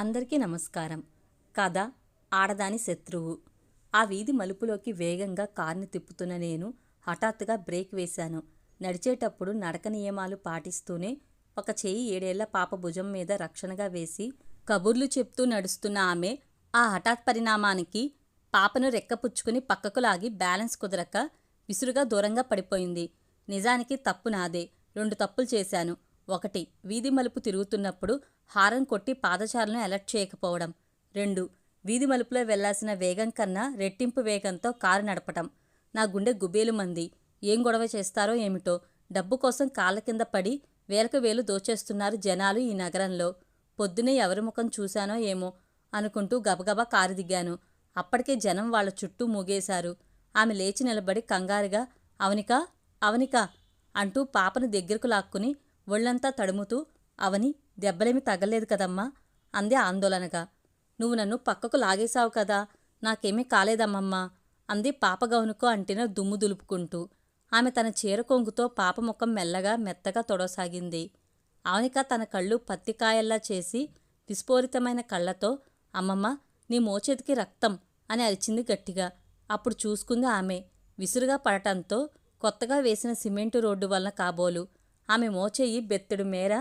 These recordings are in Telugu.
అందరికీ నమస్కారం. కథ ఆడదాని శత్రువు. ఆ వీధి మలుపులోకి వేగంగా కార్ని తిప్పుతున్న నేను హఠాత్తుగా బ్రేక్ వేశాను. నడిచేటప్పుడు నడక నియమాలు పాటిస్తూనే ఒక చేయి ఏడేళ్ళ పాప భుజం మీద రక్షణగా వేసి కబుర్లు చెప్తూ నడుస్తున్న ఆమె ఆ హఠాత్ పరిణామానికి పాపను రెక్కపుచ్చుకుని పక్కకు లాగి బ్యాలెన్స్ కుదరక విసురుగా దూరంగా పడిపోయింది. నిజానికి తప్పు నాదే. రెండు తప్పులు చేశాను. ఒకటి వీధి మలుపు తిరుగుతున్నప్పుడు హారం కొట్టి పాదచారులను అలర్ట్ చేయకపోవడం. రెండు వీధి మలుపులో వెళ్ళాల్సిన వేగం కన్నా రెట్టింపు వేగంతో కారు నడపటం. నా గుండె గుబేలు మంది. ఏం గొడవ చేస్తారో ఏమిటో. డబ్బు కోసం కాళ్ళ కింద పడి వేలకు వేలు దోచేస్తున్నారు జనాలు ఈ నగరంలో. పొద్దునే ఎవరి ముఖం చూశానో ఏమో అనుకుంటూ గబగబా కారు దిగాను. అప్పటికే జనం వాళ్ళ చుట్టూ మూగేశారు. ఆమె లేచి నిలబడి కంగారుగా అవనికా? అవనికా? అంటూ పాపను దగ్గరకు లాక్కుని ఒళ్ళంతా తడుముతూ అవని దెబ్బలేమి తగలేదు కదమ్మా అంది ఆందోళనగా. నువ్వు నన్ను పక్కకు లాగేశావు కదా నాకేమీ కాలేదమ్మమ్మా అంది పాపగౌనుకో అంటిన దుమ్ము దులుపుకుంటూ. ఆమె తన చీర కొంగుతో పాప ముఖం మెల్లగా మెత్తగా తొడసాగింది అవనిక తన కళ్ళు పత్తికాయల్లా చేసి విస్ఫోరితమైన కళ్ళతో అమ్మమ్మ నీ మోచేతికి రక్తం అని అరిచింది గట్టిగా. అప్పుడు చూసుకుంది ఆమె విసురుగా పడటంతో కొత్తగా వేసిన సిమెంటు రోడ్డు వలన కాబోలు. ఆమె మోచేయి బెత్తడు మేర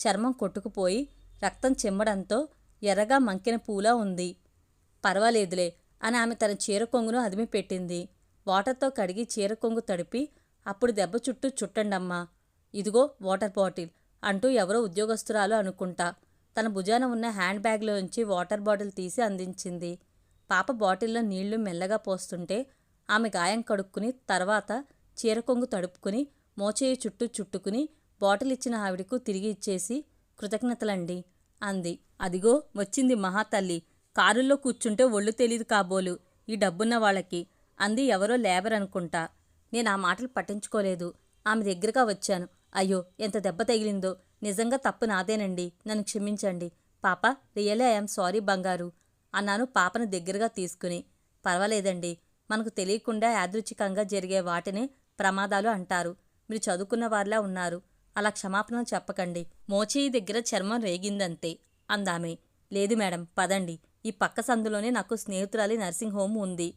చర్మం కొట్టుకుపోయి రక్తం చిమ్మడంతో ఎర్రగా మంకిన పూలా ఉంది. పర్వాలేదులే అని ఆమె తన చీర కొంగును అదిమి పెట్టింది వాటర్తో కడిగి చీర కొంగు తడిపి అప్పుడు దెబ్బ చుట్టూ చుట్టండమ్మా. ఇదిగో వాటర్ బాటిల్ అంటూ ఎవరో ఉద్యోగస్తురాలు అనుకుంటా. తన భుజాన ఉన్న హ్యాండ్ బ్యాగ్లోంచి వాటర్ బాటిల్ తీసి అందించింది. పాప బాటిల్లో నీళ్ళు మెల్లగా పోస్తుంటే ఆమె గాయం కడుక్కుని తర్వాత చీర కొంగు తడుపుకుని మోచేయి చుట్టూ చుట్టుకుని బాటిల్ ఇచ్చిన ఆవిడకు తిరిగి ఇచ్చేసి కృతజ్ఞతలండి అంది. అదిగో వచ్చింది మహాతల్లి కారుల్లో కూర్చుంటే ఒళ్ళు తెలీదు కాబోలు ఈ డబ్బున్న వాళ్ళకి అంది ఎవరో లేబర్ అనుకుంటా. నేను ఆ మాటలు పట్టించుకోలేదు. ఆమె దగ్గరగా వచ్చాను. అయ్యో ఎంత దెబ్బ తగిలిందో. నిజంగా తప్పు నాదేనండి. నన్ను క్షమించండి. పాప రియలీ ఐఎమ్ సారీ బంగారు అన్నాను పాపను దగ్గరగా తీసుకుని. పర్వాలేదండి. మనకు తెలియకుండా యాదృచ్ఛికంగా జరిగే వాటిని ప్రమాదాలు అంటారు. మీరు చదువుకున్న వారిలా ఉన్నారు. అలా క్షమాపణ చెప్పకండి. మోచేయి దగ్గర చర్మం రేగిందంతే అందామె. లేదు మేడం పదండి. ఈ పక్క సందులోనే నాకు స్నేహితురాలి నర్సింగ్ హోమ్ ఉంది.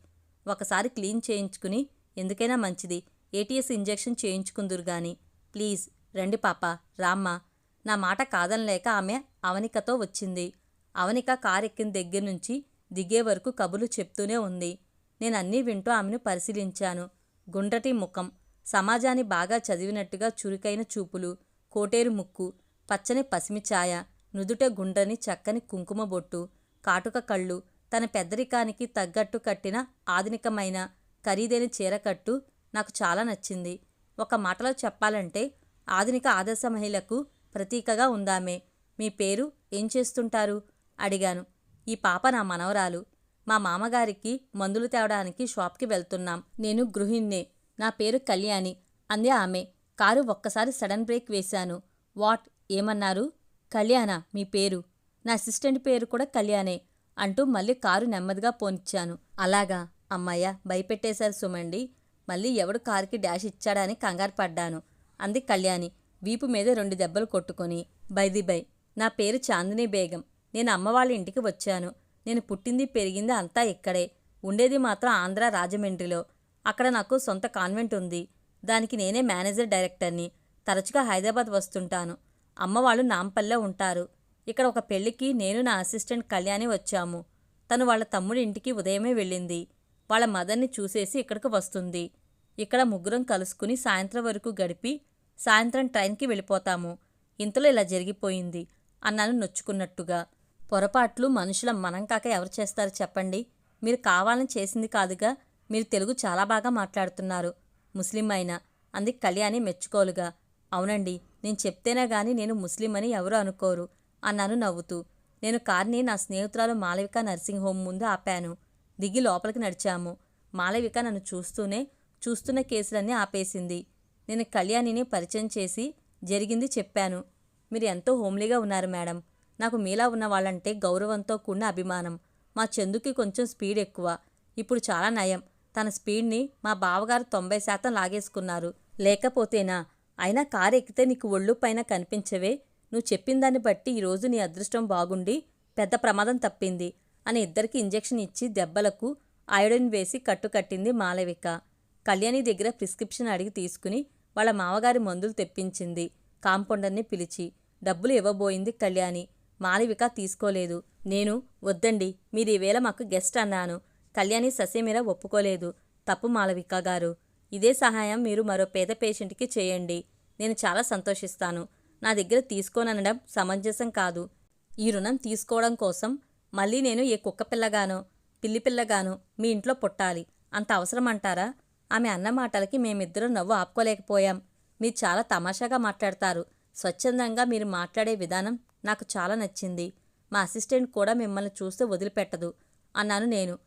ఒకసారి క్లీన్ చేయించుకుని ఎందుకైనా మంచిది. ఏటీఎస్ ఇంజెక్షన్ చేయించుకుందురు గాని. ప్లీజ్ రండి పాప రామ్మ. నా మాట కాదనలేక ఆమె అవనికతో వచ్చింది. అవనిక కారెక్కిన దగ్గర నుంచి దిగే వరకు కబుర్లు చెప్తూనే ఉంది. నేను అన్నీ వింటూ ఆమెను పరిశీలించాను. గుండ్రటి ముఖం. సమాజాన్ని బాగా చదివినట్టుగా చురుకైన చూపులు కోటేరు ముక్కు పచ్చని పసిమి ఛాయ నుదుట గుండ్రని చక్కని కుంకుమ బొట్టు కాటుక కళ్ళు తన పెద్దరికానికి తగ్గట్టు కట్టిన ఆధునికమైన ఖరీదైన చీరకట్టు నాకు చాలా నచ్చింది. ఒక మాటలో చెప్పాలంటే ఆధునిక ఆదర్శ మహిళకు ప్రతీకగా ఉందామే. మీ పేరు ఏం చేస్తుంటారు? అడిగాను. ఈ పాప నా మనవరాలు. మా మామగారికి మందులు తేవడానికి షాప్కి వెళ్తున్నాం. నేను గృహిణ్ణే. నా పేరు కళ్యాణి అంది ఆమె. కారు ఒక్కసారి సడన్ బ్రేక్ వేశాను. వాట్? ఏమన్నారు? కళ్యాణ మీ పేరు? నా అసిస్టెంట్ పేరు కూడా కళ్యాణే అంటూ మళ్ళీ కారు నెమ్మదిగా పోనిచ్చాను. అలాగా? అమ్మయ్య భయపెట్టేశారు సుమండి. మళ్ళీ ఎవడు కారుకి డాష్ ఇచ్చాడని కంగారు పడ్డాను అంది కళ్యాణి వీపు మీద రెండు దెబ్బలు కొట్టుకొని. By the bye. నా పేరు చాందిని బేగం. నేను అమ్మవాళ్ళ ఇంటికి వచ్చాను. నేను పుట్టింది పెరిగింది అంతా ఇక్కడే. ఉండేది మాత్రం ఆంధ్ర రాజమండ్రిలో. అక్కడ నాకు సొంత కాన్వెంట్ ఉంది. దానికి నేనే మేనేజర్ డైరెక్టర్ని. తరచుగా హైదరాబాద్ వస్తుంటాను. అమ్మవాళ్ళు నాంపల్లె ఉంటారు. ఇక్కడ ఒక పెళ్ళికి నేను నా అసిస్టెంట్ కళ్యాణి వచ్చాము. తను వాళ్ళ తమ్ముడి ఇంటికి ఉదయమే వెళ్ళింది. వాళ్ళ మదర్ని చూసేసి ఇక్కడికి వస్తుంది. ఇక్కడ ముగ్గురం కలుసుకుని సాయంత్రం వరకు గడిపి సాయంత్రం ట్రైన్కి వెళ్ళిపోతాము. ఇంతలో ఇలా జరిగిపోయింది అన్నాను నొచ్చుకున్నట్టుగా. పొరపాట్లు మనుషుల మనం కాక ఎవరు చేస్తారు చెప్పండి? మీరు కావాలని చేసింది కాదుగా? మీరు తెలుగు చాలా బాగా మాట్లాడుతున్నారు. ముస్లిం అయినా అంది కళ్యాణి మెచ్చుకోలుగా. అవునండి నేను చెప్తేనే గాని నేను ముస్లిం అని ఎవరు అనుకోరు అన్నాను నవ్వుతూ. నేను కార్ని నా స్నేహితురాలు మాలవిక నర్సింగ్ హోమ్ ముందు ఆపాను. దిగి లోపలికి నడిచాము. మాలవిక నన్ను చూస్తూనే చూస్తున్న కేసులన్నీ ఆపేసింది. నేను కళ్యాణిని పరిచయం చేసి జరిగింది చెప్పాను. మీరు ఎంతో హోమ్లీగా ఉన్నారు మేడం. నాకు మీలా ఉన్న వాళ్ళంటే గౌరవంతో కూడిన అభిమానం. మా చందుకి కొంచెం స్పీడ్ ఎక్కువ. ఇప్పుడు చాలా నయం. తన స్పీడ్ని మా బావగారు తొంభై శాతం లాగేసుకున్నారు. లేకపోతేనా? అయినా కారు ఎక్కితే నీకు ఒళ్ళు పైన కనిపించవే. నువ్వు చెప్పిన దాన్ని బట్టి ఈరోజు నీ అదృష్టం బాగుండి పెద్ద ప్రమాదం తప్పింది అని ఇద్దరికి ఇంజెక్షన్ ఇచ్చి దెబ్బలకు అయోడిన్ వేసి కట్టుకట్టింది మాలవిక. కళ్యాణి దగ్గర ప్రిస్క్రిప్షన్ అడిగి తీసుకుని వాళ్ళ మామగారి మందులు తెప్పించింది. కాంపౌండర్ని పిలిచి డబ్బులు ఇవ్వబోయింది కళ్యాణి మాలవిక తీసుకోలేదు. నేను వద్దండి మీరు ఈవేళ మాకు గెస్ట్ అన్నాను. కళ్యాణి ససేమిరా ఒప్పుకోలేదు. తప్పు మాలవిక గారు. ఇదే సహాయం మీరు మరో పేద పేషెంట్కి చేయండి. నేను చాలా సంతోషిస్తాను. నా దగ్గర తీసుకోననడం సమంజసం కాదు. ఈ రుణం తీసుకోవడం కోసం మళ్ళీ నేను ఏ కుక్క పిల్లగానో పిల్లి పిల్లగానో మీ ఇంట్లో పుట్టాలి. అంత అవసరం అంటారా ఆమె అన్న మాటలకి మేమిద్దరం నవ్వు ఆపుకోలేకపోయాం. మీరు చాలా తమాషాగా మాట్లాడతారు. స్వచ్ఛందంగా మీరు మాట్లాడే విధానం నాకు చాలా నచ్చింది. మా అసిస్టెంట్ కూడా మిమ్మల్ని చూస్తే వదిలిపెట్టదు. అన్నాను నేను.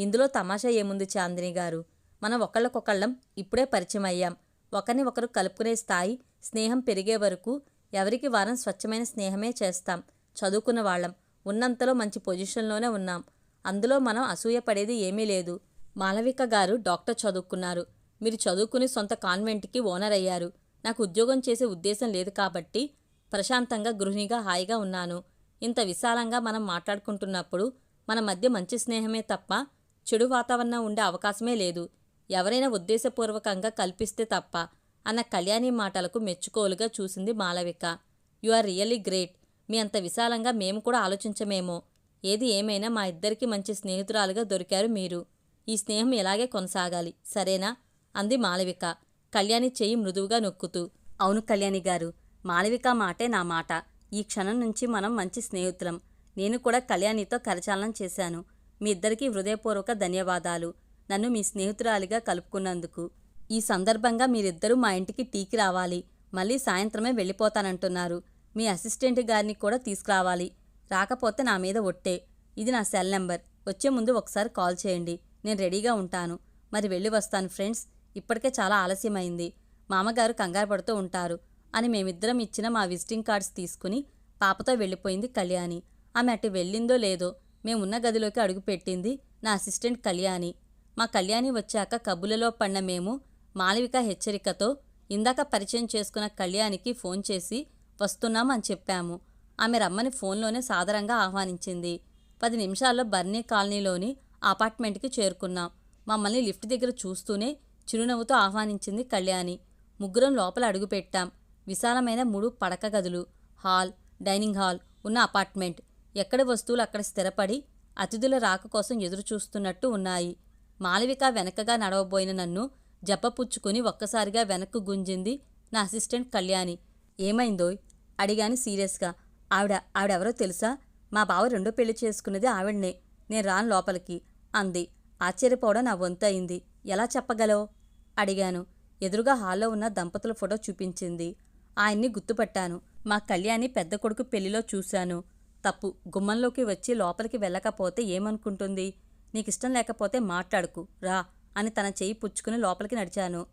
ఇందులో తమాషా ఏముంది చాందిని గారు? మనం ఒకళ్ళకొకళ్ళం ఇప్పుడే పరిచయం అయ్యాం ఒకరిని ఒకరు కలుపుకునే స్థాయి స్నేహం పెరిగే వరకు ఎవరికి వారం స్వచ్ఛమైన స్నేహమే చేస్తాం. చదువుకున్న వాళ్ళం ఉన్నంతలో మంచి పొజిషన్లోనే ఉన్నాం. అందులో మనం అసూయపడేది ఏమీ లేదు. మాలవిక గారు డాక్టర్ చదువుకున్నారు. మీరు చదువుకుని సొంత కాన్వెంట్కి ఓనర్ అయ్యారు. నాకు ఉద్యోగం చేసే ఉద్దేశం లేదు కాబట్టి ప్రశాంతంగా గృహిణిగా హాయిగా ఉన్నాను. ఇంత విశాలంగా మనం మాట్లాడుకుంటున్నప్పుడు మన మధ్య మంచి స్నేహమే తప్ప చెడు వాతావరణం ఉండే అవకాశమే లేదు. ఎవరైనా ఉద్దేశపూర్వకంగా కల్పిస్తే తప్ప అన్న కళ్యాణి మాటలకు మెచ్చుకోలుగా చూసింది Malavika. You are really great. మీ అంత విశాలంగా మేము కూడా ఆలోచించమేమో. ఏది ఏమైనా మా ఇద్దరికి మంచి స్నేహితురాలుగా దొరికారు మీరు. ఈ స్నేహం ఇలాగే కొనసాగాలి. సరేనా? అంది మాలవిక. కళ్యాణి చెయ్యి మృదువుగా నొక్కుతూ అవును కళ్యాణి గారు. మాలవిక మాటే నా మాట. ఈ క్షణం నుంచి మనం మంచి స్నేహితులం. నేను కూడా కళ్యాణితో కరచాలనం చేశాను. మీ ఇద్దరికీ హృదయపూర్వక ధన్యవాదాలు. నన్ను మీ స్నేహితురాలిగా కలుపుకున్నందుకు. ఈ సందర్భంగా మీరిద్దరూ మా ఇంటికి టీకి రావాలి. మళ్ళీ సాయంత్రమే వెళ్ళిపోతానంటున్నారు. మీ అసిస్టెంట్ గారిని కూడా తీసుకురావాలి. రాకపోతే నా మీద ఒట్టే. ఇది నా సెల్ నెంబర్. వచ్చే ముందు ఒకసారి కాల్ చేయండి. నేను రెడీగా ఉంటాను. మరి వెళ్ళి వస్తాను ఫ్రెండ్స్. ఇప్పటికే చాలా ఆలస్యమైంది. మామగారు కంగారు పడుతూ ఉంటారు అని మేమిద్దరం ఇచ్చిన మా విజిటింగ్ కార్డ్స్ తీసుకుని పాపతో వెళ్ళిపోయింది కళ్యాణి. ఆమె అటు వెళ్ళిందో లేదో మేమున్న గదిలోకి అడుగుపెట్టింది నా అసిస్టెంట్ కళ్యాణి. మా కళ్యాణి వచ్చాక కబులలో పడిన మేము మాలవిక హెచ్చరికతో ఇందాక పరిచయం చేసుకున్న కళ్యాణికి ఫోన్ చేసి వస్తున్నాం అని చెప్పాము. ఆమె రమ్మని ఫోన్లోనే సాదరంగా ఆహ్వానించింది. పది నిమిషాల్లో బర్నీ కాలనీలోని అపార్ట్మెంట్కి చేరుకున్నాం. మమ్మల్ని లిఫ్ట్ దగ్గర చూస్తూనే చిరునవ్వుతో ఆహ్వానించింది కళ్యాణి. ముగ్గురం లోపల అడుగుపెట్టాం విశాలమైన మూడు పడక గదులు హాల్ డైనింగ్ హాల్ ఉన్న అపార్ట్మెంట్. ఎక్కడి వస్తువులు అక్కడ స్థిరపడి అతిథుల రాక కోసం ఎదురుచూస్తున్నట్టు ఉన్నాయి. మాలవిక వెనకగా నడవబోయిన నన్ను జబ్బపుచ్చుకుని ఒక్కసారిగా వెనక్కు గుంజింది నా అసిస్టెంట్ కళ్యాణి. ఏమైందోయ్ అడిగాని సీరియస్గా. ఆవిడ ఆవిడెవరో తెలుసా? మా బావ రెండో పెళ్ళి చేసుకున్నది ఆవిడనే. నేను రాను లోపలికి అంది. ఆశ్చర్యపోవడం నా వంతు అయింది. ఎలా చెప్పగలవు? అడిగాను. ఎదురుగా హాల్లో ఉన్న దంపతుల ఫోటో చూపించింది. ఆయన్ని గుర్తుపట్టాను. మా కళ్యాణి పెద్ద కొడుకు పెళ్ళిలో చూశాను. తప్పు. గుమ్మంలోకి వచ్చి లోపలికి వెళ్ళకపోతే ఏమనుకుంటుంది? నీకిష్టం లేకపోతే మాట్లాడుకు. రా అని తన చెయ్యి పుచ్చుకుని లోపలికి నడిచాను.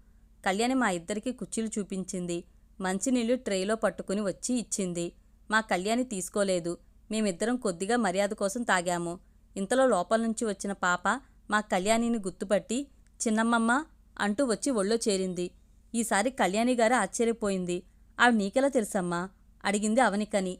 కళ్యాణి మా ఇద్దరికి కుర్చీలు చూపించింది. మంచినీళ్ళు ట్రేలో పట్టుకుని వచ్చి ఇచ్చింది. మా కళ్యాణి తీసుకోలేదు. మేమిద్దరం కొద్దిగా మర్యాద కోసం తాగాము. ఇంతలో లోపల నుంచి వచ్చిన పాప మా కళ్యాణిని గుర్తుపట్టి చిన్నమ్మమ్మ అంటూ వచ్చి ఒళ్ళో చేరింది. ఈసారి కళ్యాణి గారు ఆశ్చర్యపోయింది. ఆవిడ నీకెలా తెలుసమ్మా? అడిగింది అవనికని.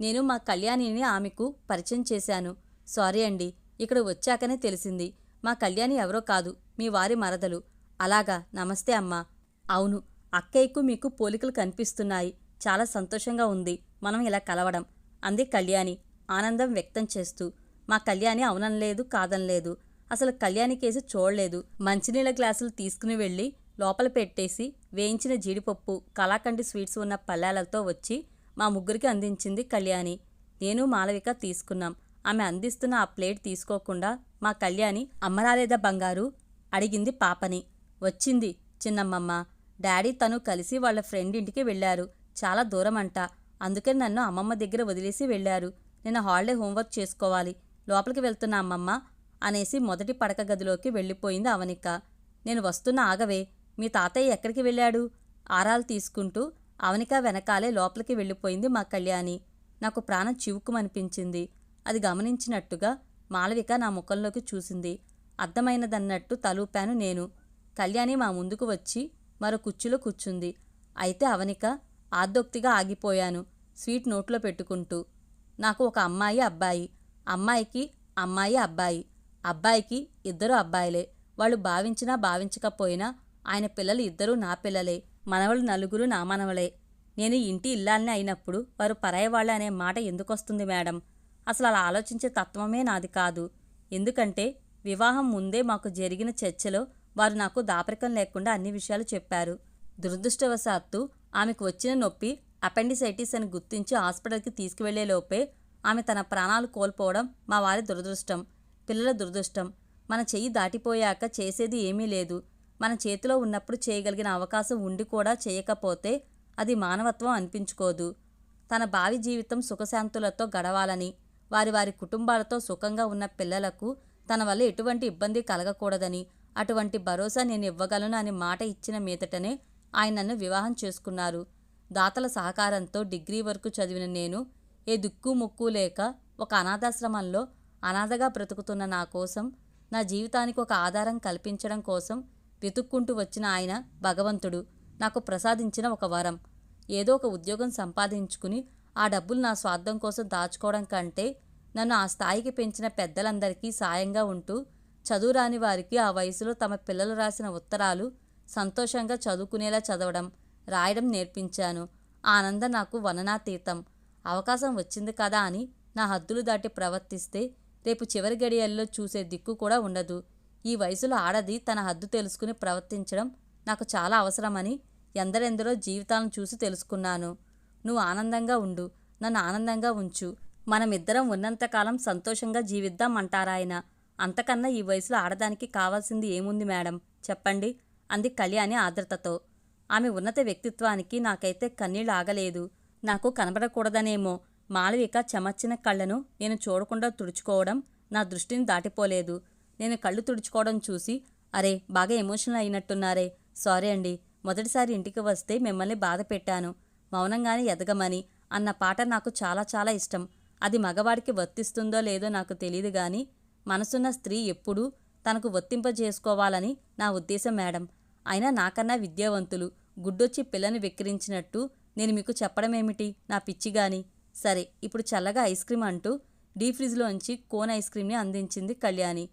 నేను మా కళ్యాణిని ఆమెకు పరిచయం చేశాను. సారీ అండి ఇక్కడ వచ్చాకనే తెలిసింది. మా కళ్యాణి ఎవరో కాదు మీ వారి మరదలు. అలాగా నమస్తే అమ్మా. అవును అక్కయ్యకు మీకు పోలికలు కనిపిస్తున్నాయి. చాలా సంతోషంగా ఉంది మనం ఇలా కలవడం. అంది కళ్యాణి ఆనందం వ్యక్తం చేస్తూ. మా కళ్యాణి అవుననలేదు కాదనలేదు. అసలు కళ్యాణి కేసు చూడలేదు. మంచినీళ్ళ గ్లాసులు తీసుకుని వెళ్ళి లోపల పెట్టేసి వేయించిన జీడిపప్పు కలాకండి స్వీట్స్ ఉన్న పల్లాలతో వచ్చి మా ముగ్గురికి అందించింది కళ్యాణి. నేను మాలవిక తీసుకున్నాం. ఆమె అందిస్తున్న ఆ ప్లేట్ తీసుకోకుండా మా కళ్యాణి అమ్మరాలేదా బంగారు? అడిగింది పాపని. వచ్చింది చిన్నమ్మమ్మ. డాడీ తను కలిసి వాళ్ళ ఫ్రెండ్ ఇంటికి వెళ్ళారు. చాలా దూరం అంట అందుకే నన్ను అమ్మమ్మ దగ్గర వదిలేసి వెళ్ళారు. నేను హాలిడే హోంవర్క్ చేసుకోవాలి. లోపలికి వెళ్తున్నా అమ్మమ్మ అనేసి మొదటి పడక గదిలోకి వెళ్ళిపోయింది అవనిక. నేను వస్తున్న ఆగవే. మీ తాతయ్య ఎక్కడికి వెళ్ళాడు? ఆరాలు తీసుకుంటూ అవనిక వెనకాలే లోపలికి వెళ్ళిపోయింది మా కళ్యాణి. నాకు ప్రాణం చివుకుమనిపించింది అది గమనించినట్టుగా మాలవిక నా ముఖంలోకి చూసింది. అర్థమైనదన్నట్టు తలూపాను నేను. కళ్యాణి మా ముందుకు వచ్చి మరో కుర్చీలో కూర్చుంది. అయితే అవనిక ఆర్దోక్తిగా ఆగిపోయాను. స్వీట్ నోట్లో పెట్టుకుంటూ. నాకు ఒక అమ్మాయి అబ్బాయి. అమ్మాయికి అమ్మాయి అబ్బాయి. అబ్బాయికి ఇద్దరు అబ్బాయిలే. వాళ్ళు భావించినా భావించకపోయినా ఆయన పిల్లలు ఇద్దరూ నా పిల్లలే. మనవలు నలుగురు నా మనవలే. నేను ఇంటి ఇల్లాలని అయినప్పుడు వారు పరాయవాళ్ళు అనే మాట ఎందుకొస్తుంది మేడం? అసలు అలా ఆలోచించే తత్వమే నాది కాదు. ఎందుకంటే వివాహం ముందే మాకు జరిగిన చర్చలో వారు నాకు దాపరికం లేకుండా అన్ని విషయాలు చెప్పారు. దురదృష్టవశాత్తు ఆమెకు వచ్చిన నొప్పి అపెండిసైటిస్ అని గుర్తించి హాస్పిటల్కి తీసుకువెళ్ళేలోపే ఆమె తన ప్రాణాలు కోల్పోవడం మా వారి దురదృష్టం. పిల్లల దురదృష్టం. మన చెయ్యి దాటిపోయాక చేసేది ఏమీ లేదు. మన చేతిలో ఉన్నప్పుడు చేయగలిగిన అవకాశం ఉండి కూడా చేయకపోతే అది మానవత్వం అనిపించుకోదు. తన భావి జీవితం సుఖశాంతులతో గడవాలని వారి వారి కుటుంబాలతో సుఖంగా ఉన్న పిల్లలకు తన వల్ల ఎటువంటి ఇబ్బంది కలగకూడదని అటువంటి భరోసా నేను ఇవ్వగలను అని మాట ఇచ్చిన మీదటనే ఆయన నన్ను వివాహం చేసుకున్నారు. దాతల సహకారంతో డిగ్రీ వరకు చదివిన నేను ఏ దిక్కు ముక్కు లేక ఒక అనాథాశ్రమంలో అనాథగా బ్రతుకుతున్న నా కోసం నా జీవితానికి ఒక ఆధారం కల్పించడం కోసం వెతుక్కుంటూ వచ్చిన ఆయన భగవంతుడు నాకు ప్రసాదించిన ఒక వరం. ఏదో ఒక ఉద్యోగం సంపాదించుకుని ఆ డబ్బులు నా స్వార్థం కోసం దాచుకోవడం కంటే నన్ను ఆ స్థాయికి పెంచిన పెద్దలందరికీ సాయంగా ఉంటూ చదువురాని వారికి ఆ వయసులో తమ పిల్లలు రాసిన ఉత్తరాలు సంతోషంగా చదువుకునేలా చదవడం రాయడం నేర్పించాను. ఆనందం నాకు వననాతీతం. అవకాశం వచ్చింది కదా అని నా హద్దులు దాటి ప్రవర్తిస్తే రేపు చివరి గడియల్లో చూసే దిక్కు కూడా ఉండదు. ఈ వయసులో ఆడది తన హద్దు తెలుసుకుని ప్రవర్తించడం నాకు చాలా అవసరమని ఎందరెందరో జీవితాలను చూసి తెలుసుకున్నాను. నువ్వు ఆనందంగా ఉండు నన్ను ఆనందంగా ఉంచు. మనమిద్దరం ఉన్నంతకాలం సంతోషంగా జీవిద్దాం అంటారాయన అంతకన్నా ఈ వయసులో ఆడదానికి కావాల్సింది ఏముంది మేడం? చెప్పండి అంది కళ్యాణి ఆర్ద్రతతో. ఆమె ఉన్నత వ్యక్తిత్వానికి నాకైతే కన్నీళ్ళు ఆగలేదు. నాకు కనబడకూడదనేమో. మాళవిక చెమర్చిన కళ్ళను నేను చూడకుండా తుడుచుకోవడం నా దృష్టిని దాటిపోలేదు. నేను కళ్ళు తుడుచుకోవడం చూసి అరే బాగా ఎమోషనల్ అయినట్టున్నారే. సారీ అండి. మొదటిసారి ఇంటికి వస్తే మిమ్మల్ని బాధ పెట్టాను. మౌనంగానే ఎదగమని అన్న పాట నాకు చాలా చాలా ఇష్టం. అది మగవాడికి వర్తిస్తుందో లేదో నాకు తెలియదు గాని మనసున్న స్త్రీ ఎప్పుడూ తనకు వర్తింపజేసుకోవాలని నా ఉద్దేశం మేడం. అయినా నాకన్నా విద్యావంతులు గుడ్డొచ్చి పిల్లని వెక్కిరించినట్టు నేను మీకు చెప్పడమేమిటి? నా పిచ్చిగాని సరే ఇప్పుడు చల్లగా ఐస్ క్రీమ్ అంటూ డీ ఫ్రిజ్లోంచి కోన్ ఐస్ క్రీమ్ని అందించింది కళ్యాణి.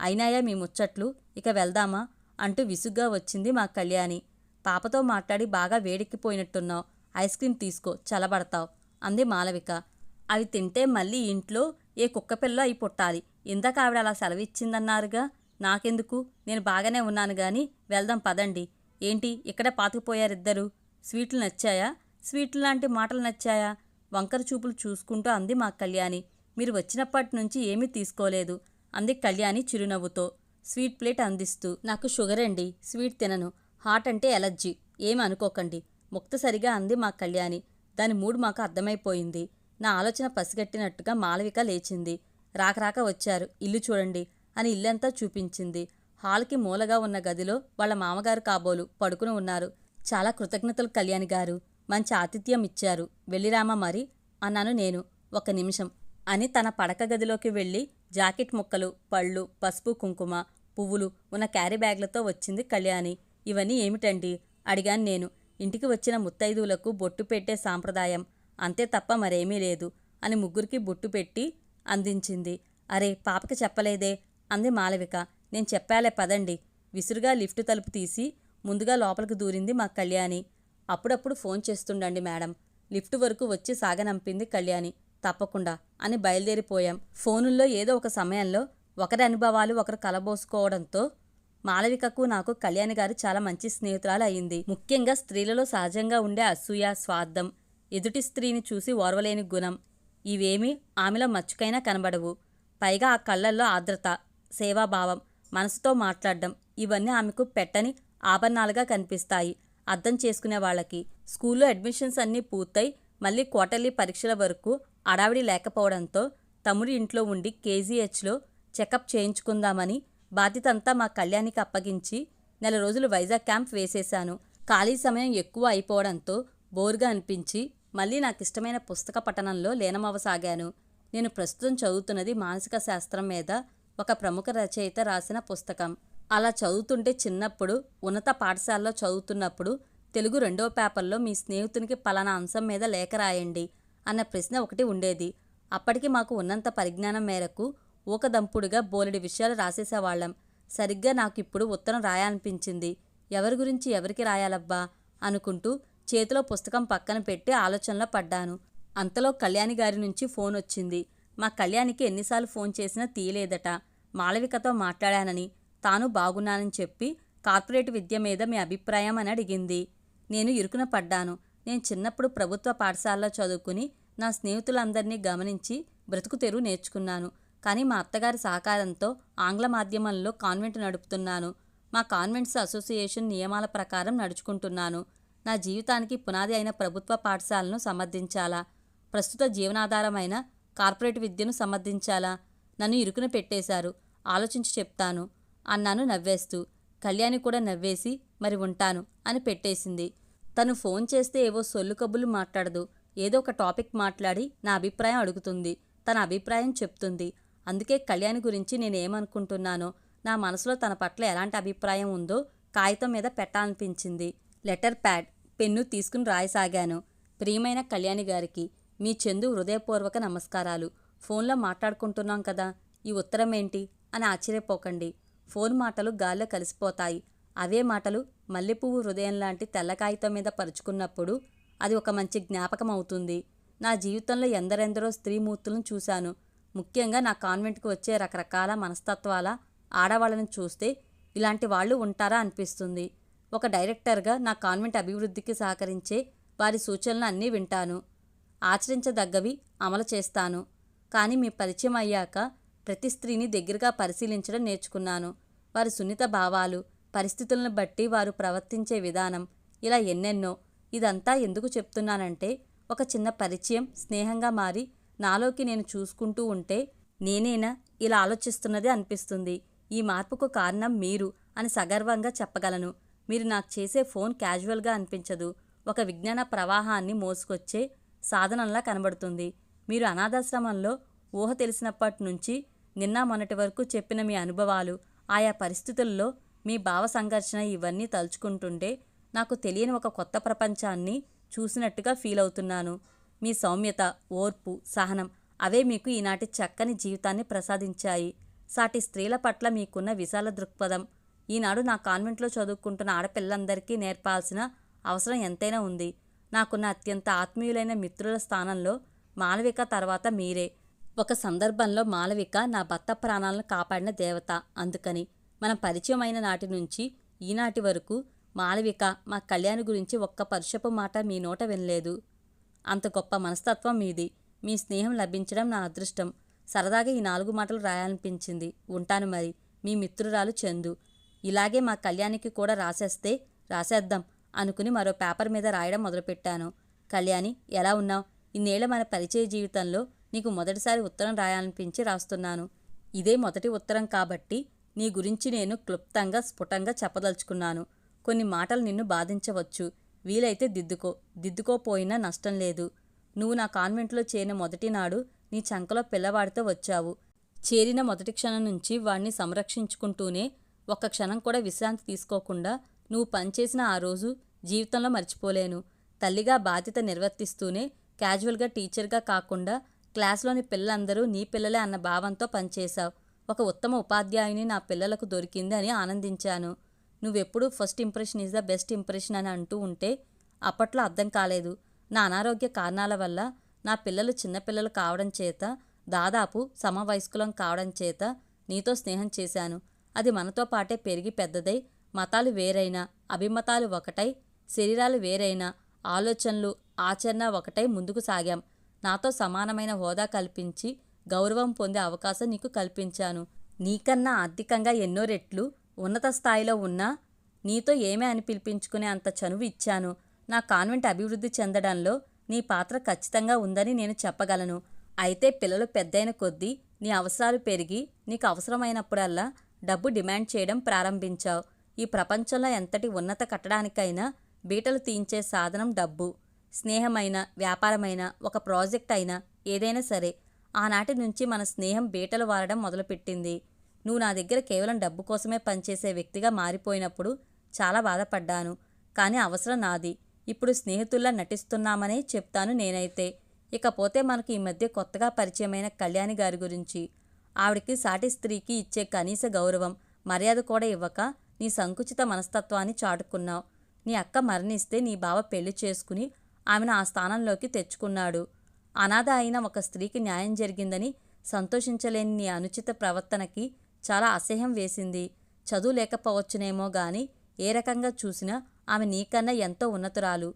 అయినాయా మీ ముచ్చట్లు? ఇక వెళ్దామా? అంటూ విసుగ్గా వచ్చింది మా కళ్యాణి. పాపతో మాట్లాడి బాగా వేడెక్కిపోయినట్టున్నావు. ఐస్ క్రీమ్ తీసుకో చలబడతావు అంది మాలవిక. అవి తింటే మళ్ళీ ఇంట్లో ఏ కుక్కపిల్ల అయి పుట్టాలి. ఇందాక ఆవిడ అలా సెలవిచ్చిందన్నారుగా. నాకెందుకు? నేను బాగానే ఉన్నాను గాని వెళ్దాం పదండి. ఏంటి? ఇక్కడ పాతుకుపోయారిద్దరు. స్వీట్లు నచ్చాయా? స్వీట్లు లాంటి మాటలు నచ్చాయా? వంకర చూపులు చూసుకుంటూ అంది మా కళ్యాణి. మీరు వచ్చినప్పటి నుంచి ఏమీ తీసుకోలేదు. అంది కళ్యాణి చిరునవ్వుతో. స్వీట్ ప్లేట్ అందిస్తూ. నాకు షుగర్ అండి. స్వీట్ తినను. హాట్ అంటే ఎలర్జీ. ఏమి అనుకోకండి. ముక్తసరిగా అంది మా కళ్యాణి. దాని మూడు మాకు అర్థమైపోయింది. నా ఆలోచన పసిగట్టినట్టుగా మాలవిక లేచింది. రాకరాక వచ్చారు. ఇల్లు చూడండి అని ఇల్లంతా చూపించింది. హాల్కి మూలగా ఉన్న గదిలో వాళ్ళ మామగారు కాబోలు పడుకుని ఉన్నారు. చాలా కృతజ్ఞతలు కళ్యాణి గారు. మంచి ఆతిథ్యం ఇచ్చారు. వెళ్ళిరామా మరి? అన్నాను నేను. ఒక నిమిషం. అని తన పడక గదిలోకి వెళ్ళి జాకెట్ ముక్కలు పళ్ళు పసుపు కుంకుమ పువ్వులు ఉన్న క్యారీ బ్యాగ్లతో వచ్చింది కళ్యాణి. ఇవన్నీ ఏమిటండి? అడిగాను నేను. ఇంటికి వచ్చిన ముత్తైదువులకు బొట్టు పెట్టే సాంప్రదాయం. అంతే తప్ప మరేమీ లేదు అని ముగ్గురికి బొట్టు పెట్టి అందించింది. అరే పాపకి చెప్పలేదే? అంది మాలవిక. నేను చెప్పాలే పదండి. విసురుగా లిఫ్ట్ తలుపు తీసి ముందుగా లోపలికి దూరింది మా కళ్యాణి. అప్పుడప్పుడు ఫోన్ చేస్తుండండి మేడం. లిఫ్ట్ వరకు వచ్చి సాగనంపింది కళ్యాణి. తప్పకుండా అని బయలుదేరిపోయాం. ఫోనుల్లో ఏదో ఒక సమయంలో ఒకరి అనుభవాలు ఒకరు కలబోసుకోవడంతో మాలవికకు నాకు కళ్యాణి గారు చాలా మంచి స్నేహితురాలు అయింది. ముఖ్యంగా స్త్రీలలో సహజంగా ఉండే అసూయ స్వార్థం ఎదుటి స్త్రీని చూసి ఓర్వలేని గుణం ఇవేమీ ఆమెలో మచ్చుకైనా కనబడవు. పైగా ఆ కళ్ళల్లో ఆర్ద్రత సేవాభావం మనసుతో మాట్లాడడం ఇవన్నీ ఆమెకు పెట్టని ఆభరణాలుగా కనిపిస్తాయి అర్థం చేసుకునే వాళ్ళకి. స్కూల్లో అడ్మిషన్స్ అన్నీ పూర్తయి మళ్ళీ క్వార్టర్లీ పరీక్షల వరకు అడావిడి లేకపోవడంతో తమ్ముడి ఇంట్లో ఉండి కేజీహెచ్లో చెకప్ చేయించుకుందామని బాధ్యత అంతా మా కళ్యాణికి అప్పగించి నెల రోజులు వైజాగ్ క్యాంప్ వేసేశాను. ఖాళీ సమయం ఎక్కువ అయిపోవడంతో బోరుగా అనిపించి మళ్ళీ నాకు ఇష్టమైన పుస్తక పఠనంలో లీనమవసాగాను నేను ప్రస్తుతం చదువుతున్నది మానసిక శాస్త్రం మీద ఒక ప్రముఖ రచయిత రాసిన పుస్తకం. అలా చదువుతుంటే చిన్నప్పుడు ఉన్నత పాఠశాలలో చదువుతున్నప్పుడు తెలుగు రెండో పేపర్లో మీ స్నేహితునికి పలానా అంశం మీద లేఖ రాయండి. అన్న ప్రశ్న ఒకటి ఉండేది. అప్పటికి మాకు ఉన్నంత పరిజ్ఞానం మేరకు ఊకదంపుడుగా బోలెడి విషయాలు రాసేసేవాళ్ళం. సరిగ్గా నాకు ఇప్పుడు ఉత్తరం రాయాలనిపించింది. ఎవరి గురించి ఎవరికి రాయాలబ్బా? అనుకుంటూ చేతిలో పుస్తకం పక్కన పెట్టి ఆలోచనలో పడ్డాను. అంతలో కళ్యాణి గారి నుంచి ఫోన్ వచ్చింది. మా కళ్యాణికి ఎన్నిసార్లు ఫోన్ చేసినా తీయలేదట. మాళవికతో మాట్లాడానని తాను బాగున్నానని చెప్పి కార్పొరేట్ విద్య మీద మీ అభిప్రాయం అని అడిగింది. నేను ఇరుకున పడ్డాను. నేను చిన్నప్పుడు ప్రభుత్వ పాఠశాలలో చదువుకుని నా స్నేహితులందరినీ గమనించి బ్రతుకు తెరువు నేర్చుకున్నాను. కానీ మా అత్తగారి సహకారంతో ఆంగ్ల మాధ్యమంలో కాన్వెంట్ నడుపుతున్నాను. మా కాన్వెంట్స్ అసోసియేషన్ నియమాల ప్రకారం నడుచుకుంటున్నాను. నా జీవితానికి పునాది అయిన ప్రభుత్వ పాఠశాలను సమర్థించాలా? ప్రస్తుత జీవనాధారమైన కార్పొరేట్ విద్యను సమర్థించాలా? నన్ను ఇరుకున పెట్టేశారు. ఆలోచించి చెప్తాను. అన్నాను నవ్వేస్తూ. కళ్యాణి కూడా నవ్వేసి మరి ఉంటాను అని పెట్టేసింది. తను ఫోన్ చేస్తే ఏవో సొల్లు కబుర్లు మాట్లాడదు. ఏదో ఒక టాపిక్ మాట్లాడి నా అభిప్రాయం అడుగుతుంది. తన అభిప్రాయం చెప్తుంది. అందుకే కళ్యాణి గురించి నేనేమనుకుంటున్నానో నా మనసులో తన పట్ల ఎలాంటి అభిప్రాయం ఉందో కాగితం మీద పెట్టాలనిపించింది. లెటర్ ప్యాడ్ పెన్ను తీసుకుని రాయసాగాను. ప్రియమైన కళ్యాణి గారికి మీ చందు హృదయపూర్వక నమస్కారాలు. ఫోన్లో మాట్లాడుకుంటున్నాం కదా ఈ ఉత్తరం ఏంటి? అని ఆశ్చర్యపోకండి. ఫోన్ మాటలు గాల్లో కలిసిపోతాయి. అవే మాటలు మల్లెపువ్వు హృదయం లాంటి తెల్ల కాగితం మీద పరుచుకున్నప్పుడు అది ఒక మంచి జ్ఞాపకం అవుతుంది నా జీవితంలో ఎందరెందరో స్త్రీమూర్తులను చూశాను. ముఖ్యంగా నా కాన్వెంట్కి వచ్చే రకరకాల మనస్తత్వాల ఆడవాళ్ళని చూస్తే ఇలాంటి వాళ్ళు ఉంటారా అనిపిస్తుంది. ఒక డైరెక్టర్గా నా కాన్వెంట్ అభివృద్ధికి సహకరించే వారి సూచనలు అన్నీ వింటాను. ఆచరించదగ్గవి అమలు చేస్తాను. కానీ మీ పరిచయం అయ్యాక ప్రతి స్త్రీని దగ్గరగా పరిశీలించడం నేర్చుకున్నాను. వారి సున్నిత భావాలు పరిస్థితులను బట్టి వారు ప్రవర్తించే విధానం ఇలా ఎన్నెన్నో ఇదంతా ఎందుకు చెప్తున్నానంటే ఒక చిన్న పరిచయం స్నేహంగా మారి నాలోకి నేను చూసుకుంటూ ఉంటే నేనేనా ఇలా ఆలోచిస్తున్నదే అనిపిస్తుంది. ఈ మార్పుకు కారణం మీరు అని సగర్వంగా చెప్పగలను. మీరు నాకు చేసే ఫోన్ క్యాజువల్గా అనిపించదు. ఒక విజ్ఞాన ప్రవాహాన్ని మోసుకొచ్చే సాధనంలా కనబడుతుంది. మీరు అనాథాశ్రమంలో ఊహ తెలిసినప్పటి నుంచి నిన్న మొన్నటి వరకు చెప్పిన మీ అనుభవాలు ఆయా పరిస్థితుల్లో మీ భావ సంఘర్షణ ఇవన్నీ తలుచుకుంటుంటే నాకు తెలియని ఒక కొత్త ప్రపంచాన్ని చూసినట్టుగా ఫీల్ అవుతున్నాను. మీ సౌమ్యత ఓర్పు సహనం అవే మీకు ఈనాటి చక్కని జీవితాన్ని ప్రసాదించాయి. సాటి స్త్రీల పట్ల మీకున్న విశాల దృక్పథం. ఈనాడు నా కాన్వెంట్లో చదువుకుంటున్న ఆడపిల్లందరికీ నేర్పాల్సిన అవసరం ఎంతైనా ఉంది. నాకున్న అత్యంత ఆత్మీయులైన మిత్రుల స్థానంలో మాలవిక తర్వాత మీరే. ఒక సందర్భంలో మాలవిక నా భర్త ప్రాణాలను కాపాడిన దేవత. అందుకని మనం పరిచయం అయిన నాటి నుంచి ఈనాటి వరకు మాలవిక మా కళ్యాణి గురించి ఒక్క పరుషపు మాట మీ నోట వినలేదు. అంత గొప్ప మనస్తత్వం మీది. మీ స్నేహం లభించడం నా అదృష్టం. సరదాగా ఈ నాలుగు మాటలు రాయాలనిపించింది. ఉంటాను మరి. మీ మిత్రురాలు చందు. ఇలాగే మా కళ్యాణికి కూడా రాసేస్తే రాసేద్దాం అనుకుని మరో పేపర్ మీద రాయడం మొదలుపెట్టాను. కళ్యాణి ఎలా ఉన్నావు? ఇన్నేళ్ళ మన పరిచయ జీవితంలో నీకు మొదటిసారి ఉత్తరం రాయాలనిపించి రాస్తున్నాను. ఇదే మొదటి ఉత్తరం కాబట్టి నీ గురించి నేను క్లుప్తంగా స్ఫుటంగా చెప్పదలుచుకున్నాను. కొన్ని మాటలు నిన్ను బాధించవచ్చు. వీలైతే దిద్దుకో. దిద్దుకోపోయినా నష్టం లేదు. నువ్వు నా కాన్వెంట్లో చేరిన మొదటి నాడు నీ చంకలో పిల్లవాడితో వచ్చావు. చేరిన మొదటి క్షణం నుంచి వాణ్ణి సంరక్షించుకుంటూనే ఒక్క క్షణం కూడా విశ్రాంతి తీసుకోకుండా నువ్వు పనిచేసిన ఆ రోజు జీవితంలో మర్చిపోలేను. తల్లిగా బాధ్యత నిర్వర్తిస్తూనే క్యాజువల్గా టీచర్గా కాకుండా క్లాస్లోని పిల్లలందరూ నీ పిల్లలే అన్న భావంతో పనిచేశావు. ఒక ఉత్తమ ఉపాధ్యాయుని నా పిల్లలకు దొరికింది అని ఆనందించాను. నువ్వెప్పుడూ first impression is the best impression అని అంటూ ఉంటే అప్పట్లో అర్థం కాలేదు. నా అనారోగ్య కారణాల వల్ల నా పిల్లలు చిన్నపిల్లలు కావడం చేత దాదాపు సమవయస్కులం కావడం చేత నీతో స్నేహం చేశాను. అది మనతో పాటే పెరిగి పెద్దదై మతాలు వేరైనా అభిమతాలు ఒకటై శరీరాలు వేరైనా ఆలోచనలు ఆచరణ ఒకటై ముందుకు సాగాం. నాతో సమానమైన హోదా కల్పించి గౌరవం పొందే అవకాశం నీకు కల్పించాను. నీకన్నా ఆర్థికంగా ఎన్నో రెట్లు ఉన్నత స్థాయిలో ఉన్నా నీతో ఏమే అని పిలిపించుకునే అంత చనువు ఇచ్చాను. నా కాన్వెంట్ అభివృద్ధి చెందడంలో నీ పాత్ర ఖచ్చితంగా ఉందని నేను చెప్పగలను. అయితే పిల్లలు పెద్దయిన కొద్దీ నీ అవసరాలు పెరిగి నీకు అవసరమైనప్పుడల్లా డబ్బు డిమాండ్ చేయడం ప్రారంభించావు. ఈ ప్రపంచంలో ఎంతటి ఉన్నత కట్టడానికైనా బీటలు తీయించే సాధనం డబ్బు. స్నేహమైన వ్యాపారమైన ఒక ప్రాజెక్ట్ అయినా ఏదైనా సరే ఆనాటి నుంచి మన స్నేహం బీటలు వారడం మొదలుపెట్టింది. నువ్వు నా దగ్గర కేవలం డబ్బు కోసమే పనిచేసే వ్యక్తిగా మారిపోయినప్పుడు చాలా బాధపడ్డాను. కానీ అవసరం నాది. ఇప్పుడు స్నేహితుల్లా నటిస్తున్నామనే చెప్తాను నేనైతే. ఇకపోతే మనకు ఈ మధ్య కొత్తగా పరిచయమైన కళ్యాణి గారి గురించి. ఆవిడికి సాటి స్త్రీకి ఇచ్చే కనీస గౌరవం మర్యాద కూడా ఇవ్వక నీ సంకుచిత మనస్తత్వాన్ని చాటుకున్నావు. నీ అక్క మరణిస్తే నీ బావ పెళ్ళి చేసుకుని ఆమెను ఆ స్థానంలోకి తెచ్చుకున్నాడు. అనాథ అయిన ఒక స్త్రీకి న్యాయం జరిగిందని సంతోషించలేని నీ అనుచిత ప్రవర్తనకి చాలా అసహ్యం వేసింది. చదువు లేకపోవచ్చునేమో గాని ఏ రకంగా చూసినా ఆమె నీకన్నా ఎంతో ఉన్నతురాలు.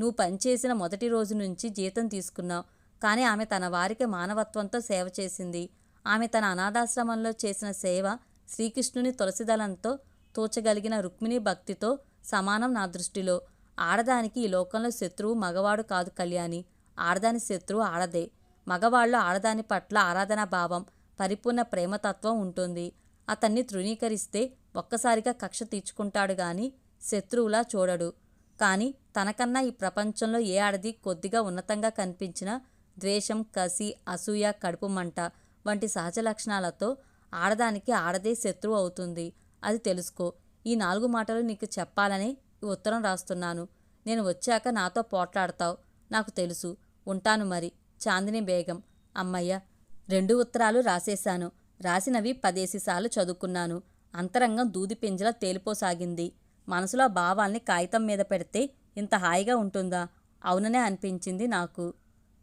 నువ్వు పనిచేసిన మొదటి రోజు నుంచి జీతం తీసుకున్నావు. కానీ ఆమె తన వారికి మానవత్వంతో సేవ చేసింది. ఆమె తన అనాథాశ్రమంలో చేసిన సేవ శ్రీకృష్ణుని తులసిదళంతో తోచగలిగిన రుక్మిణి భక్తితో సమానం నా దృష్టిలో. ఆడదానికి ఈ లోకంలో శత్రువు మగవాడు కాదు కళ్యాణి. ఆడదాని శత్రువు ఆడదే. మగవాళ్ళు ఆడదాని పట్ల ఆరాధనా భావం. పరిపూర్ణ ప్రేమతత్వం ఉంటుంది. అతన్ని తృణీకరిస్తే ఒక్కసారిగా కక్ష తీర్చుకుంటాడు గాని శత్రువులా చూడడు. కానీ తనకన్నా ఈ ప్రపంచంలో ఏ ఆడది కొద్దిగా ఉన్నతంగా కనిపించినా ద్వేషం కసి అసూయ కడుపు మంట వంటి సహజ లక్షణాలతో ఆడదానికి ఆడదే శత్రువు అవుతుంది. అది తెలుసుకో. ఈ నాలుగు మాటలు నీకు చెప్పాలని ఉత్తరం రాస్తున్నాను. నేను వచ్చాక నాతో పోట్లాడతావు. నాకు తెలుసు. ఉంటాను మరి. చాందిని బేగం. అమ్మయ్య! రెండు ఉత్తరాలు రాసేశాను. రాసినవి పదేసి సార్లు చదువుకున్నాను. అంతరంగం దూది పింజల తేలిపోసాగింది. మనసులో భావాల్ని కాగితం మీద పెడితే ఇంత హాయిగా ఉంటుందా? అవుననే అనిపించింది నాకు.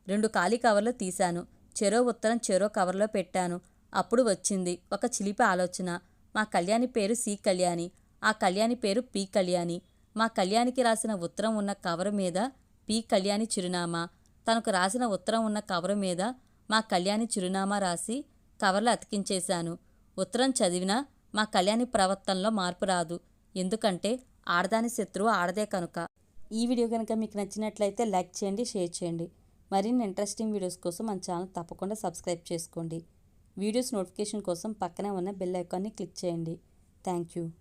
రెండు ఖాళీ కవర్లు తీశాను. చెరో ఉత్తరం చెరో కవర్లో పెట్టాను. అప్పుడు వచ్చింది ఒక చిలిపి ఆలోచన. మా కళ్యాణి పేరు సి కళ్యాణి. ఆ కళ్యాణి పేరు పి కళ్యాణి. మా కళ్యాణికి రాసిన ఉత్తరం ఉన్న కవర్ మీద పి కళ్యాణి చిరునామా. తనకు రాసిన ఉత్తరం ఉన్న కవర్ మీద మా కళ్యాణి చిరునామా రాసి కవర్లు అతికించేశాను. ఉత్తరం చదివినా మా కళ్యాణి ప్రవర్తనలో మార్పు రాదు. ఎందుకంటే ఆడదాని శత్రువు ఆడదే కనుక. ఈ వీడియో కనుక మీకు నచ్చినట్లయితే లైక్ చేయండి షేర్ చేయండి. మరిన్ని ఇంట్రెస్టింగ్ వీడియోస్ కోసం మన ఛానల్ తప్పకుండా సబ్స్క్రైబ్ చేసుకోండి. వీడియోస్ నోటిఫికేషన్ కోసం పక్కనే ఉన్న బెల్ ఐకాన్ని క్లిక్ చేయండి. Thank you.